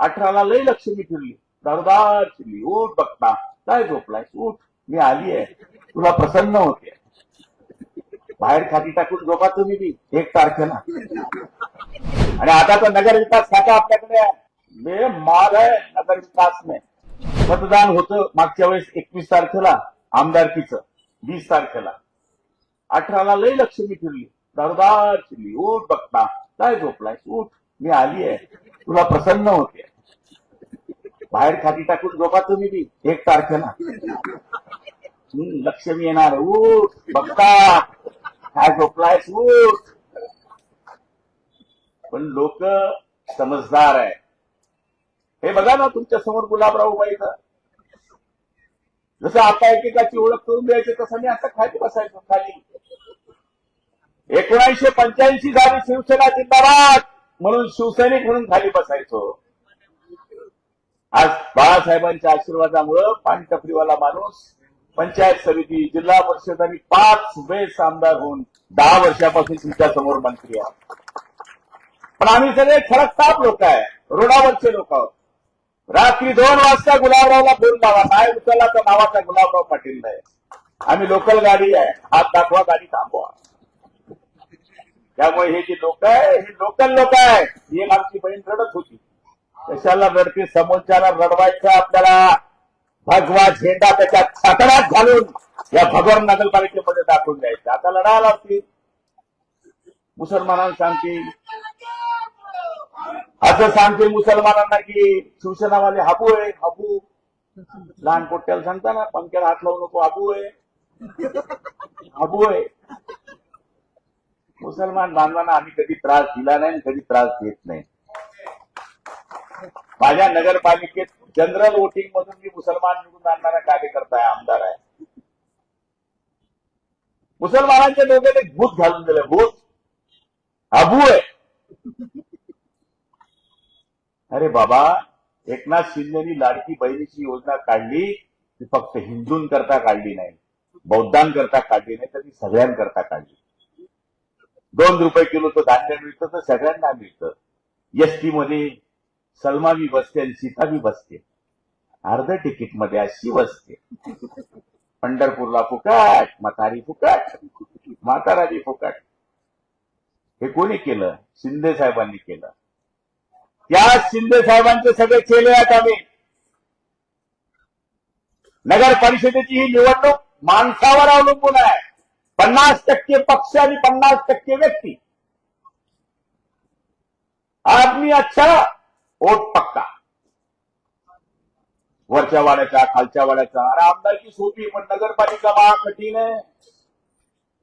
अठराला लय लक्ष्मी फिरली दरदार फिरली उठ बघता. काय झोपलाय उठ. मी आली आहे. तुला प्रसन्न होते. बाहेर खाती टाकून झोपा तुम्ही बी. एक तारखेला आणि आता तर नगर विकास खाता आपल्याकडे आहे. माग आहे नगर विकास नाही मतदान होतं मागच्या वेळेस एकवीस तारखेला आमदारकीचं. वीस तारखेला. अठराला लय लक्ष्मी फिरली दरदार फिरली उठ बघता. काय झोपलाय उठ. मी आली आहे. तुला प्रसन्न होते. बाहेर खाती टाकून झोपा तुम्ही बी. एक तारखेला लक्ष्मी येणार. उठ बघता. काय झोपलाय उठ. पण लोक समजदार आहे. हे बघा ना तुमच्यासमोर गुलाबराव उभा जसं आता एकेकाची ओळख करून द्यायची तसं मी आता खाली बसायचो खाली. एकोणीसशे पंच्याऐंशी झाली शिवसेना जिंदाबाद म्हणून शिवसैनिक म्हणून खाली बसायचो. आज बाळासाहेबांच्या आशीर्वादामुळं पाणीटपरीवाला माणूस पंचायत समिती जिल्हा परिषद आणि पाच वेळेस आमदार होऊन दहा वर्षापासून तुमच्यासमोर मंत्री आहोत. पण आम्ही सगळे खडकताप लोक आहे रोडावरचे लोक आहोत. रात्री दोन वाजता गुलाबरावला फोन लावा काय उचलला तर नावाचा गुलाबराव पाटील नाही. आम्ही लोकल गाडी आहे हात दाखवा गाडी थांबवा. त्यामुळे हे जे लोक आहे हे लोकल लोक आहे. ही एक आमची बहीण रडत होती. कशाला रडते समोरच्याला रडवायचं आपल्याला? भगवा झेंडा त्याच्या छातडात घालून या भगवान नगरपालिकेमध्ये दाखवून द्यायचं. आता लढायला लागतील मुसलमानांना सांगतील. असं सांगतील मुसलमानांना की शिवसेनावाले हाबू आहे हाबू. लहान पोट्याला सांगता ना पंख्याला हात लावू नको हाबू आहे. हाबू आहे. मुसलमान बांधवांना आम्ही कधी त्रास दिला नाही आणि कधी त्रास देत नाही. माझ्या नगरपालिकेत जनरल वोटिंग मधून मी मुसलमान निवडून आणणारा कार्यकर्ता आहे आमदार आहे. मुसलमानांच्या डोक्यात एक भूत घालून दिलं भूत. अबू आहे. अरे बाबा एकनाथ शिंदेनी लाडकी बहिणीची योजना काढली ती फक्त हिंदूंकरता काढली नाही. बौद्धांकरता काढली नाही तर ती सगळ्यांकरता काढली. दोन रुपये किलोचं धान्य मिळतं तर सगळ्यांना मिळतं. एसटी मध्ये सलमा बी बसते आणि सीता बी बसते. अर्ध तिकीटमध्ये अशी बसते. पंढरपूरला फुकाट म्हातारी फुकाट म्हाताराजी फुकाट. हे कोणी केलं? शिंदे साहेबांनी केलं. त्या शिंदे साहेबांचे सगळे चेले आहेत आम्ही. नगर परिषदेची ही निवडणूक माणसावर अवलंबून आहे. पन्नास टक्के पक्ष आणि पन्नास टक्के व्यक्ती. आदमी अच्छा ओट पक्का. वरच्या वाड्याचा खालच्या वाड्याचा. अरे आमदारकी सोपी पण नगरपालिका बा कठीण आहे.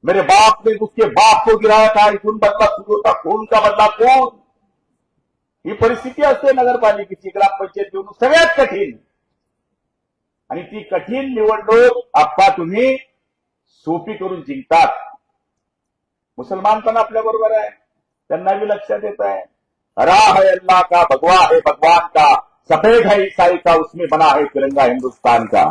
मेरे बाप ने उसके बाप को गिराया था इथून बदला सुरू होता कोण का बदला कोण ही परिस्थिती असते नगरपालिकेची ग्रामपंचायत निवडणूक सगळ्यात कठीण. आणि ती कठीण निवडणूक आप्पा तुम्ही सोपी करून जिंकतात. मुसलमान पण आपल्या बरोबर आहे. त्यांना बी लक्षात येत आहे हरा है अल्लाह का भगवा है भगवान का सफेद है ईसाई का उसमें बना है तिरंगा हिंदुस्तान का।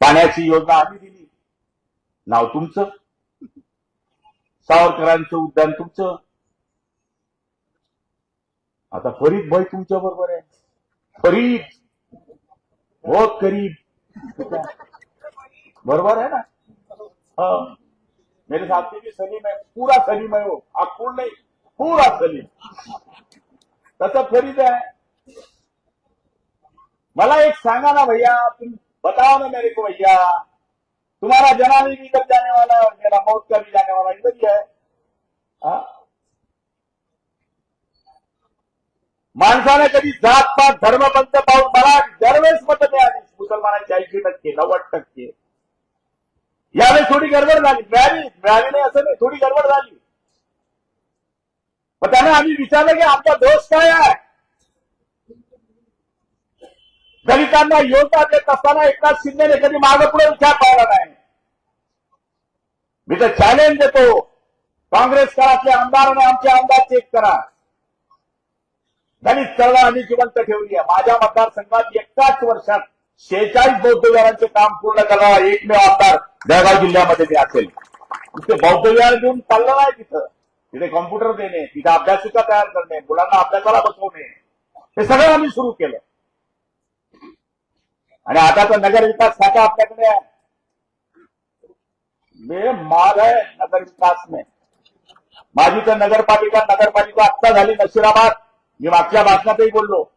पाण्याची योजना आम्ही दिली। नाव तुमचं? सावरकरांचं उद्यान तुमचं? आता फरीद भाई तुमच्या बरोबर आहे। फरीद! हो करीब। बरोबर आहे ना? मेरे साथी भी सलीम है पूरा सलीम है वो। आखूर नहीं? पूरा सलीम। तसं फरीद आहे मला एक सांगा ना भैया तुम बताओ ना मेरे को भैया। तुम्हारा जनानी भी कब जाने वाला है और मेरा मौत का भी जाने वाला इधर है माणसाने कधी जात पात धर्म धर्मपंथ पाहून मला दरवेळेस मत मिळाली मुसलमानांची ऐंशी टक्के नव्वद टक्के यावेळी थोडी गडबड झाली. मिळाली मिळाली नाही असं नाही थोडी गडबड झाली. पण त्याने आम्ही विचारलं की आमचा दोष काय आहे? दलितांना योजना देत असताना एकनाथ शिंदेने कधी मागे पुढे विचार पाहिला नाही. मी तर चॅलेंज देतो. काँग्रेस काळातले आमदारांना आमचे आमदार चेक करा. दलित चळवळ आम्ही जिवंत ठेवली आहे. माझ्या मतदारसंघात एकाच वर्षात शेहेचाळीस बौद्ध विहारांचे काम पूर्ण करणारा एकमेव आमदार जळगाव जिल्ह्यामध्ये ते असेल. ते बौद्ध विहार घेऊन चाललं नाही तिथं. तिथे कॉम्प्युटर देणे तिथे अभ्यासिका तयार करणे मुलांना अभ्यासाला बसवणे. हे सगळं आम्ही सुरू केलं. आणि आता तर नगर विकास शाखा आपल्याकडे आहे. मे माल आहे नगर विकास में. माझी तर नगरपालिका नगरपालिका आत्ता झाली नशिराबाद. मी मागच्या भाषणातही बोललो.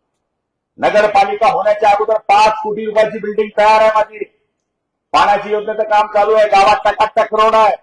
नगरपालिका होण्याच्या अगोदर पाच कोटी रुपयाची बिल्डिंग तयार आहे माझी. पाण्याची योजनेचं काम चालू आहे. गावात टकाटक रोड आहे.